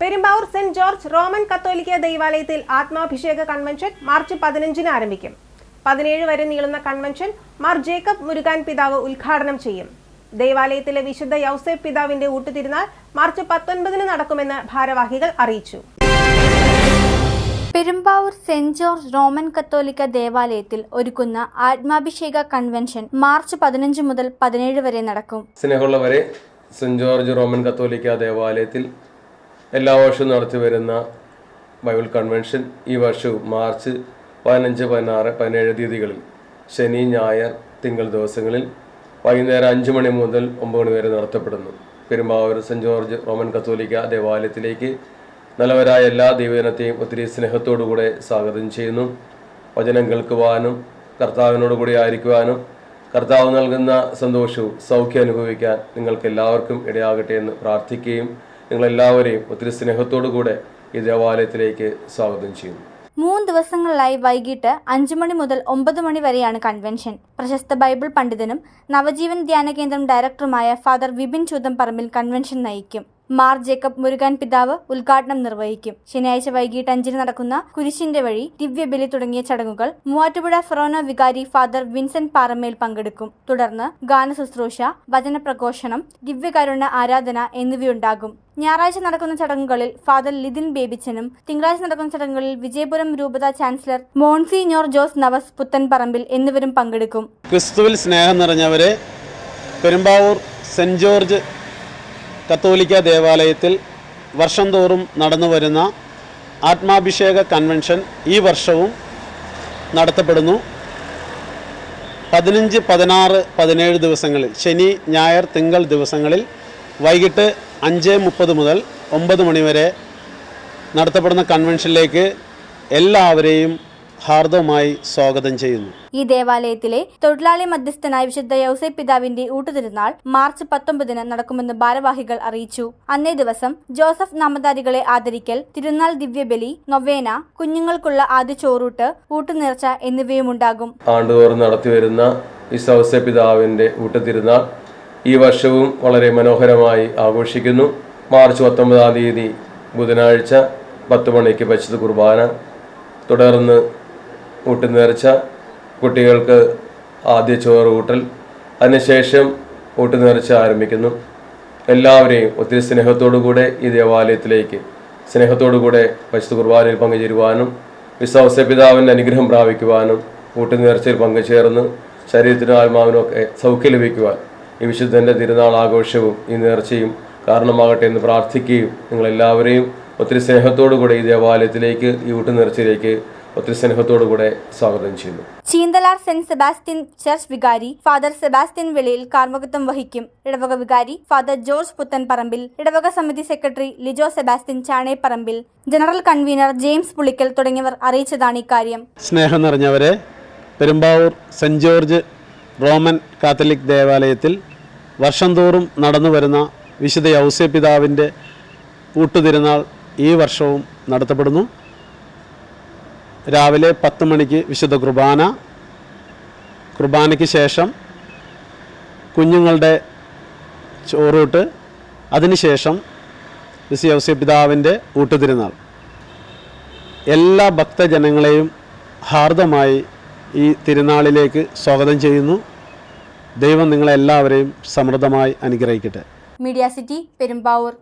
Perumbavoor saint George Roman കത്തോലിക്ക ദൈവാലയത്തിൽ ആത്മാഭിഷേക convention March പതിനഞ്ചിന് ആരംഭിക്കും. പതിനേഴ് വരെ നീളുന്ന കൺവെൻഷൻ മാർ ജേക്കബ് മുരുകാൻ പിതാവ് ഉദ്ഘാടനം ചെയ്യും. ദേവാലയത്തിലെ വിശുദ്ധ യൗസേഫ് പിതാവിന്റെ ഊട്ടുതിരുന്നാൾ മാർച്ച് പത്തൊൻപതിന് നടക്കുമെന്ന് ഭാരവാഹികൾ അറിയിച്ചു. പെരുമ്പാവൂർ സെന്റ് ജോർജ് റോമൻ കത്തോലിക്ക ദേവാലയത്തിൽ ഒരുക്കുന്ന ആത്മാഭിഷേക കൺവെൻഷൻ മാർച്ച് പതിനഞ്ച് മുതൽ പതിനേഴ് വരെ നടക്കും. സ്നേഹമുള്ളവരെ സെന്റ് ജോർജ് റോമൻ കത്തോലിക്ക ദേവാലയത്തിൽ എല്ലാ വർഷവും നടത്തി വരുന്ന ബൈബിൾ കൺവെൻഷൻ ഈ വർഷവും മാർച്ച് പതിനഞ്ച് പതിനാറ് പതിനേഴ് തീയതികളിൽ ശനി ഞായർ തിങ്കൾ ദിവസങ്ങളിൽ വൈകുന്നേരം അഞ്ച് മണി മുതൽ ഒമ്പത് മണി വരെ നടത്തപ്പെടുന്നു. പെരുമ്പാവൂർ സെന്റ് ജോർജ് റോമൻ കത്തോലിക്ക ദേവാലയത്തിലേക്ക് നല്ലവരായ എല്ലാ ദൈവജനത്തെയും ഒത്തിരി സ്നേഹത്തോടുകൂടെ സ്വാഗതം ചെയ്യുന്നു. വചനം കേൾക്കുവാനും കർത്താവിനോട് കൂടി ആയിരിക്കുവാനും കർത്താവ് നൽകുന്ന സന്തോഷവും സൗഖ്യം അനുഭവിക്കാൻ നിങ്ങൾക്ക് എല്ലാവർക്കും ഇടയാകട്ടെ എന്ന് പ്രാർത്ഥിക്കുകയും നിങ്ങളെല്ലാവരെയും ഒത്തിരി സ്നേഹത്തോടു കൂടെ ഈ ദേവാലയത്തിലേക്ക് സ്വാഗതം ചെയ്യുന്നു. മൂന്ന് ദിവസങ്ങളിലായി വൈകിട്ട് അഞ്ചു മണി മുതൽ ഒമ്പത് മണി വരെയാണ് കൺവെൻഷൻ. പ്രശസ്ത ബൈബിൾ പണ്ഡിതനും നവജീവൻ ധ്യാന കേന്ദ്രം ഡയറക്ടറുമായ father Vipin Choothamparambil convention നയിക്കും. മാർ ജേക്കബ് മുരുകാൻ പിതാവ് ഉദ്ഘാടനം നിർവഹിക്കും. ശനിയാഴ്ച വൈകിട്ട് അഞ്ചിന് നടക്കുന്ന കുരിശിന്റെ വഴി ദിവ്യബലി തുടങ്ങിയ ചടങ്ങുകൾ മൂവാറ്റുപുഴ ഫെറോന വികാരി ഫാദർ വിൻസെന്റ് പാറമേൽ പങ്കെടുക്കും. തുടർന്ന് ഗാന ശുശ്രൂഷ വചന പ്രഘോഷണം ദിവ്യകാരുണ്യ ആരാധന എന്നിവയുണ്ടാകും. ഞായറാഴ്ച നടക്കുന്ന ചടങ്ങുകളിൽ ഫാദർ ലിതിൻ ബേബിച്ചനും തിങ്കളാഴ്ച നടക്കുന്ന ചടങ്ങുകളിൽ വിജയപുരം രൂപത ചാൻസലർ മോൺസിഞ്ഞോർ ജോസ് നവസ് പുത്തൻപറമ്പിൽ എന്നിവരും പങ്കെടുക്കും. ക്രിസ്തുവിൽ സ്നേഹം നിറഞ്ഞവരെ പെരുമ്പാവൂർ സെന്റ് ജോർജ് കത്തോലിക്ക ദേവാലയത്തിൽ വർഷം തോറും നടന്നു വരുന്ന ആത്മാഭിഷേക കൺവെൻഷൻ ഈ വർഷവും നടത്തപ്പെടുന്നു. പതിനഞ്ച് പതിനാറ് പതിനേഴ് ദിവസങ്ങളിൽ ശനി ഞായർ തിങ്കൾ ദിവസങ്ങളിൽ വൈകിട്ട് അഞ്ച് മുപ്പത് മുതൽ ഒമ്പത് മണിവരെ നടത്തപ്പെടുന്ന കൺവെൻഷനിലേക്ക് എല്ലാവരെയും ഹാർദവമായി സ്വാഗതം ചെയ്യുന്നു. ഈ ദേവാലയത്തിലെ തൊഴിലാളി മധ്യസ്ഥനായ വിശുദ്ധ യൗസൈ പിതാവിന്റെ ഊട്ടുതിരുന്നാൾ മാർച്ച് പത്തൊമ്പതിന് നടക്കുമെന്ന് ഭാരവാഹികൾ അറിയിച്ചു. അന്നേ ദിവസം ജോസഫ് നാമധാരികളെ ആദരിക്കൽ തിരുനാൾ ദിവ്യബലി നൊവേന കുഞ്ഞുങ്ങൾക്കുള്ള ആദ്യ ചോറൂട്ട് ഊട്ടുനേർച്ച എന്നിവയുമുണ്ടാകും. ആണ്ടുതോറും നടത്തിവരുന്ന ഈ പിതാവിന്റെ ഊട്ടുതിരുന്നാൾ ഈ വർഷവും വളരെ മനോഹരമായി ആഘോഷിക്കുന്നു. മാർച്ച് പത്തൊമ്പതാം തീയതി ബുധനാഴ്ച പത്ത് മണിക്ക് പശുത് കുർബാന തുടർന്ന് ഊട്ടുനേർച്ച കുട്ടികൾക്ക് ആദ്യ ചോറ് ഊട്ടൽ അതിനുശേഷം ഊട്ടുനേർച്ച ആരംഭിക്കുന്നു. എല്ലാവരെയും ഒത്തിരി സ്നേഹത്തോടുകൂടെ ഈ ദേവാലയത്തിലേക്ക് സ്നേഹത്തോടുകൂടെ പരിശുദ്ധ കുർബാനയിൽ പങ്കുചേരുവാനും വിശ്വാസ പിതാവിന്റെ അനുഗ്രഹം പ്രാപിക്കുവാനും ഊട്ടുനേർച്ചയിൽ പങ്കുചേർന്ന് ശരീരത്തിനും ആത്മാവിനും ഒക്കെ സൗഖ്യം ലഭിക്കുവാൻ ഈ വിശുദ്ധന്റെ തിരുനാൾ ആഘോഷവും ഈ നേർച്ചയും കാരണമാകട്ടെ എന്ന് പ്രാർത്ഥിക്കുകയും നിങ്ങളെല്ലാവരെയും ഒത്തിരി സ്നേഹത്തോടുകൂടെ ഈ ദേവാലയത്തിലേക്ക് ഈ ഊട്ടുനേർച്ചയിലേക്ക് ഒത്തിരി സ്നേഹത്തോടുകൂടെ സ്വാഗതം ചെയ്യുന്നു. ചീന്തലാർ സെന്റ് സെബാസ്റ്റ്യൻ ചർച്ച് വികാരി ഫാദർ സെബാസ്റ്റ്യൻ വെളിയിൽ കാർമ്മകത്വം വഹിക്കും. ഇടവക വികാരി ഫാദർ ജോർജ് പുത്തൻപറമ്പിൽ ഇടവക സമിതി secretary Lijo Sebastian Chaneparambil general convener James Pulickal തുടങ്ങിയവർ അറിയിച്ചതാണ് ഇക്കാര്യം. സ്നേഹം നിറഞ്ഞവരെ Perumbavoor saint George Roman Catholic ദേവാലയത്തിൽ വർഷം തോറും നടന്നു വരുന്ന വിശുദ്ധ ഔസ്യ പിതാവിന്റെ ഊട്ടുതിരുന്നാൾ ഈ വർഷവും നടത്തപ്പെടുന്നു. രാവിലെ പത്ത് മണിക്ക് വിശുദ്ധ കുർബാന. കുർബാനയ്ക്ക് ശേഷം കുഞ്ഞുങ്ങളുടെ ചോറൂട്ട്. അതിനുശേഷം ഔസി പിതാവിന്റെ ഊട്ടുതിരുന്നാൾ. എല്ലാ ഭക്തജനങ്ങളെയും ഹാർദമായി ഈ തിരുനാളിലേക്ക് സ്വാഗതം ചെയ്യുന്നു. ദൈവം നിങ്ങളെല്ലാവരെയും സമൃദ്ധമായി അനുഗ്രഹിക്കട്ടെ. Media city Perumbavoor.